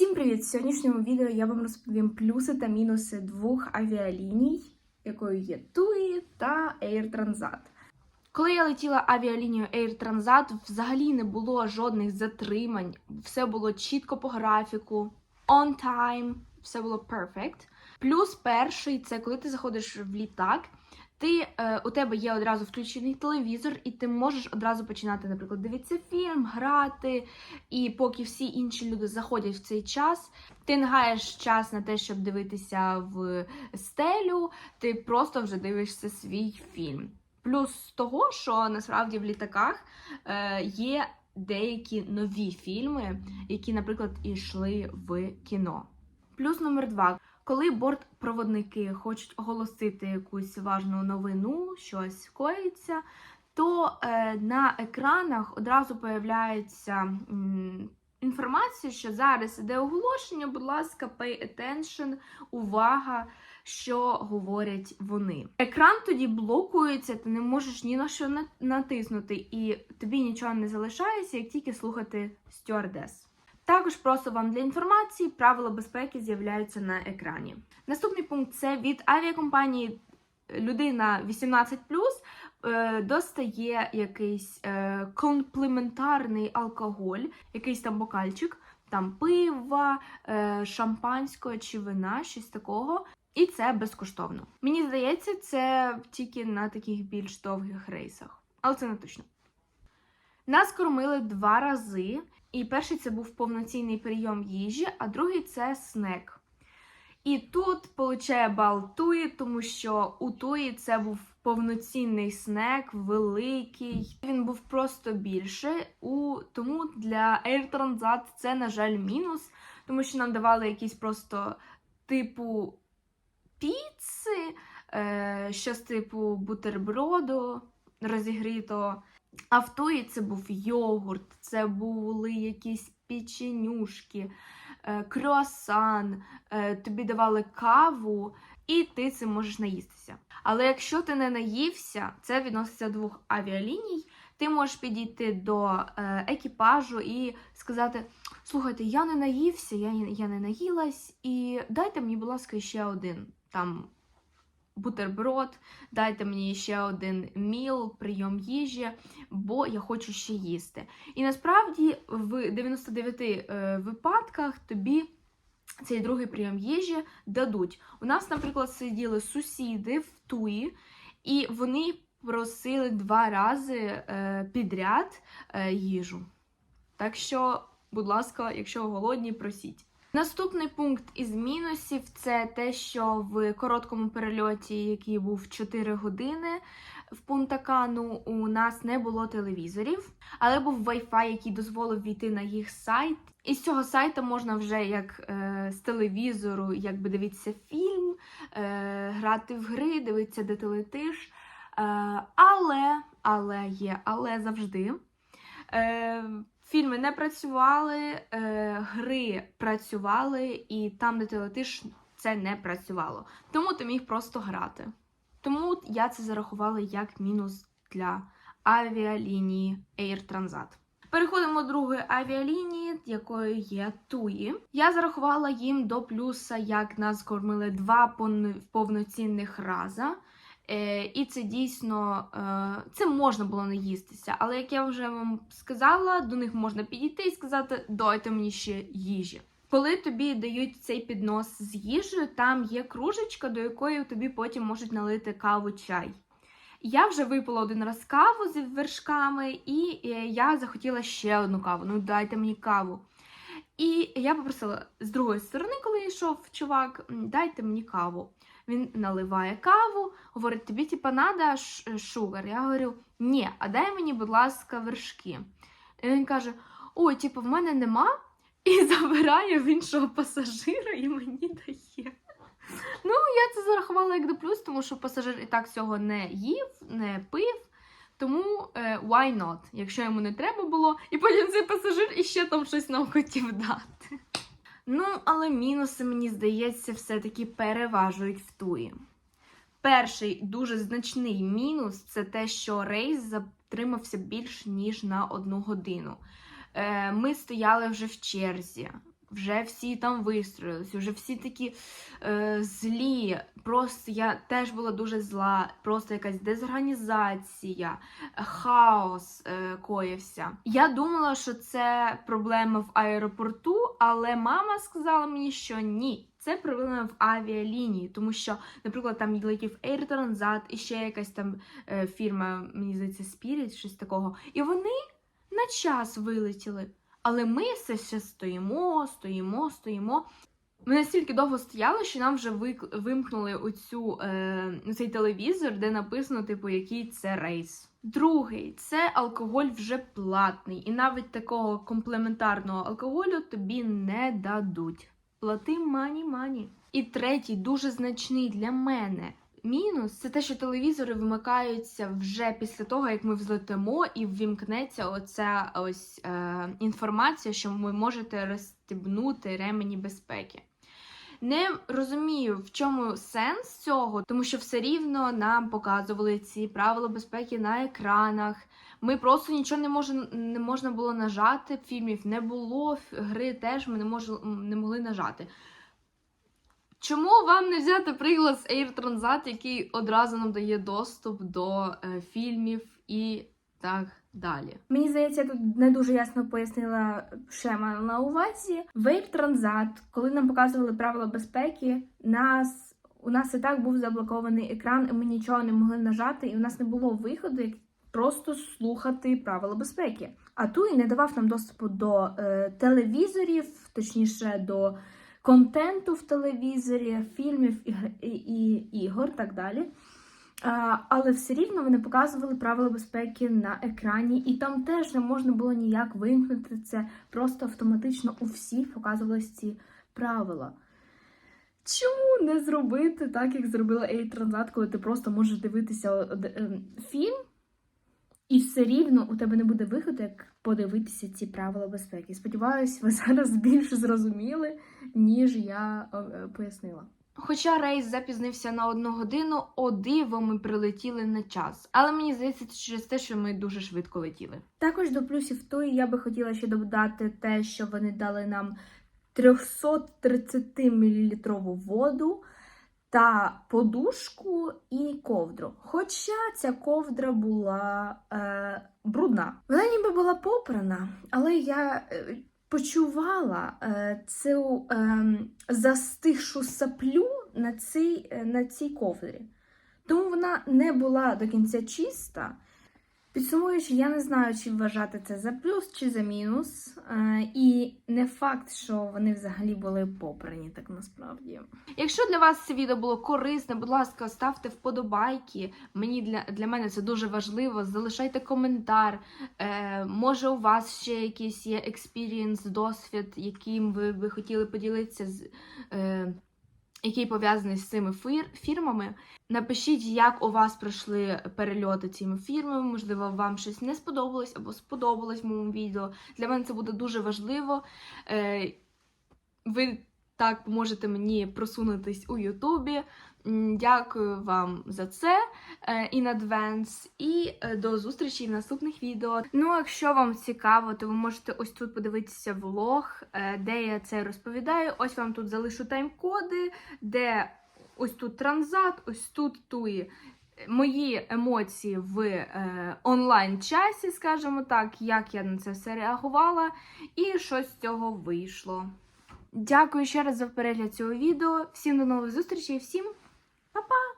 Всім привіт! В сьогоднішньому відео я вам розповім плюси та мінуси двох авіаліній, якою є TUI та Air Transat. Коли я летіла авіалінією Air Transat, взагалі не було жодних затримань, все було чітко по графіку, on time, все було perfect. Плюс перший це коли ти заходиш в літак. Ти е, у тебе є одразу включений телевізор, і ти можеш одразу починати, наприклад, дивитися фільм, грати. І поки всі інші люди заходять в цей час, ти не гаєш час на те, щоб дивитися в стелю, ти просто вже дивишся свій фільм. Плюс того, що насправді в літаках е, є деякі нові фільми, які, наприклад, йшли в кіно. Плюс номер два. Коли бортпроводники хочуть оголосити якусь важну новину, щось коїться, то е, на екранах одразу появляється інформація, що зараз іде оголошення, будь ласка, pay attention, увага, що говорять вони. Екран тоді блокується, ти не можеш ні на що на- натиснути, і тобі нічого не залишається, як тільки слухати стюардес. Також просто вам для інформації правила безпеки з'являються на екрані. Наступний пункт це від авіакомпанії людина 18 е, достає якийсь е, комплементарний алкоголь, якийсь там бокальчик, там пива, е, шампанського чи вина, щось такого. І це безкоштовно. Мені здається, це тільки на таких більш довгих рейсах, але це не точно. Нас кормили два рази, і перший це був повноцінний прийом їжі, а другий це снек. І тут получає бал Туї, тому що у Туї це був повноцінний снек, великий. Він був просто більше. У... Тому для Air Transat це, на жаль, мінус, тому що нам давали якісь просто типу піци, е... щось типу бутерброду розігріто. А в Туї це був йогурт, це були якісь печенюшки, е, круасан, е, тобі давали каву, і ти цим можеш наїстися. Але якщо ти не наївся, це відноситься двох авіаліній. Ти можеш підійти до е, екіпажу і сказати: слухайте, я не наївся, я не наїлась, і дайте мені, будь ласка, ще один там бутерброд, дайте мені ще один міл, прийом їжі, бо я хочу ще їсти. І насправді в 99 е, випадках тобі цей другий прийом їжі дадуть. У нас, наприклад, сиділи сусіди в Туї, і вони просили два рази е, підряд е, їжу. Так що, будь ласка, якщо голодні, просіть. Наступний пункт із мінусів це те, що в короткому перельоті, який був 4 години в Пунта-Кану, у нас не було телевізорів, але був Wi-Fi, який дозволив війти на їх сайт. І з цього сайту можна вже як е, з телевізору, якби дивитися фільм, е, грати в гри, дивитися, де ти летиш. Е, але, але є, але завжди. Е, Фільми не працювали, е, гри працювали, і там, де ти летиш, це не працювало. Тому ти міг просто грати. Тому я це зарахувала як мінус для авіалінії Air Transat. Переходимо до другої авіалінії, якою є Туї. Я зарахувала їм до плюса, як нас кормили два повноцінних раза. Е, і це дійсно е, це можна було не їстися. Але як я вже вам сказала, до них можна підійти і сказати, дайте мені ще їжі. Коли тобі дають цей піднос з їжею, там є кружечка, до якої тобі потім можуть налити каву чай. Я вже випила один раз каву з вершками, і е, я захотіла ще одну каву. Ну, дайте мені каву. І я попросила з другої сторони, коли йшов чувак, дайте мені каву. Він наливає каву, говорить, тобі типа надо шугар. Я говорю, ні, а дай мені, будь ласка, вершки. І він каже: Ой, типу, в мене нема, і забирає в іншого пасажира і мені дає. Ну, я це зарахувала як до плюс, тому що пасажир і так цього не їв, не пив. Тому е, why not, якщо йому не треба було, і потім цей пасажир іще там щось нам хотів дати. Ну, але мінуси, мені здається, все-таки переважують в туї. Перший дуже значний мінус це те, що рейс затримався більш ніж на одну годину. Е, ми стояли вже в черзі. Вже всі там вистроїлися, вже всі такі е, злі. Просто я теж була дуже зла, просто якась дезорганізація, хаос е, коївся. Я думала, що це проблема в аеропорту, але мама сказала мені, що ні. Це проблема в авіалінії, тому що, наприклад, там летів Air Transat і ще якась там е, фірма, мені здається, Spirit, щось такого. І вони на час вилетіли. Але ми все ще стоїмо, стоїмо, стоїмо. Ми настільки довго стояли, що нам вже вимкнули оцю, е, цей телевізор, де написано, типу, який це рейс. Другий це алкоголь вже платний, і навіть такого комплементарного алкоголю тобі не дадуть. Плати мані мані. І третій, дуже значний для мене. Мінус це те, що телевізори вимикаються вже після того, як ми взлетимо, і ввімкнеться оця ось е, інформація, що ви можете розстібнути ремені безпеки. Не розумію, в чому сенс цього, тому що все рівно нам показували ці правила безпеки на екранах. Ми просто нічого не можна, не можна було нажати. Фільмів не було, гри теж ми не, мож, не могли нажати. Чому вам не взяти приклад з Air Transat, який одразу нам дає доступ до е, фільмів і так далі? Мені здається, я тут не дуже ясно пояснила, що я мала на увазі. В Transat, коли нам показували правила безпеки, нас у нас і так був заблокований екран, і ми нічого не могли нажати, і у нас не було виходу, як просто слухати правила безпеки. А той не давав нам доступу до е, телевізорів, точніше до контенту в телевізорі, фільмів і, і, ігор, так далі. Але все рівно вони показували правила безпеки на екрані, і там теж не можна було ніяк вимкнути це. Просто автоматично у всіх показувалися ці правила. Чому не зробити так, як зробила Transat, коли ти просто можеш дивитися ем, фільм, і все рівно у тебе не буде виходу, як подивитися ці правила безпеки. Сподіваюсь, ви зараз більше зрозуміли, ніж я е, е, пояснила. Хоча рейс запізнився на одну годину, о диво ми прилетіли на час. Але мені здається, це через те, що ми дуже швидко летіли. Також до плюсів тої я би хотіла ще додати те, що вони дали нам 330 мл воду та подушку і ковдру. Хоча ця ковдра була е, брудна. Вона ніби була попрана, але я е, почувала е, цю е, застигшу саплю на цій, е, на цій ковдрі. Тому вона не була до кінця чиста. Підсумуючи, я не знаю, чи вважати це за плюс чи за мінус. Е, і не факт, що вони взагалі були попрані так насправді. Якщо для вас це відео було корисне, будь ласка, ставте вподобайки. Мені для, для мене це дуже важливо. Залишайте коментар. Е, може, у вас ще якийсь є експірієнс, досвід, яким ви би хотіли поділитися з. Е, який пов'язаний з цими фір- фірмами. Напишіть, як у вас пройшли перельоти цими фірмами. Можливо, вам щось не сподобалось або сподобалось в моєму відео. Для мене це буде дуже важливо. Е, ви так можете мені просунутись у Ютубі. Дякую вам за це е, in advance і е, до зустрічі в наступних відео. Ну, якщо вам цікаво, то ви можете ось тут подивитися влог, е, де я це розповідаю. Ось вам тут залишу тайм-коди, де ось тут транзат, ось тут туї. Мої емоції в е, онлайн-часі, скажімо так, як я на це все реагувала, і що з цього вийшло. Дякую ще раз за перегляд цього відео. Всім до нових зустрічей, всім Bye bye.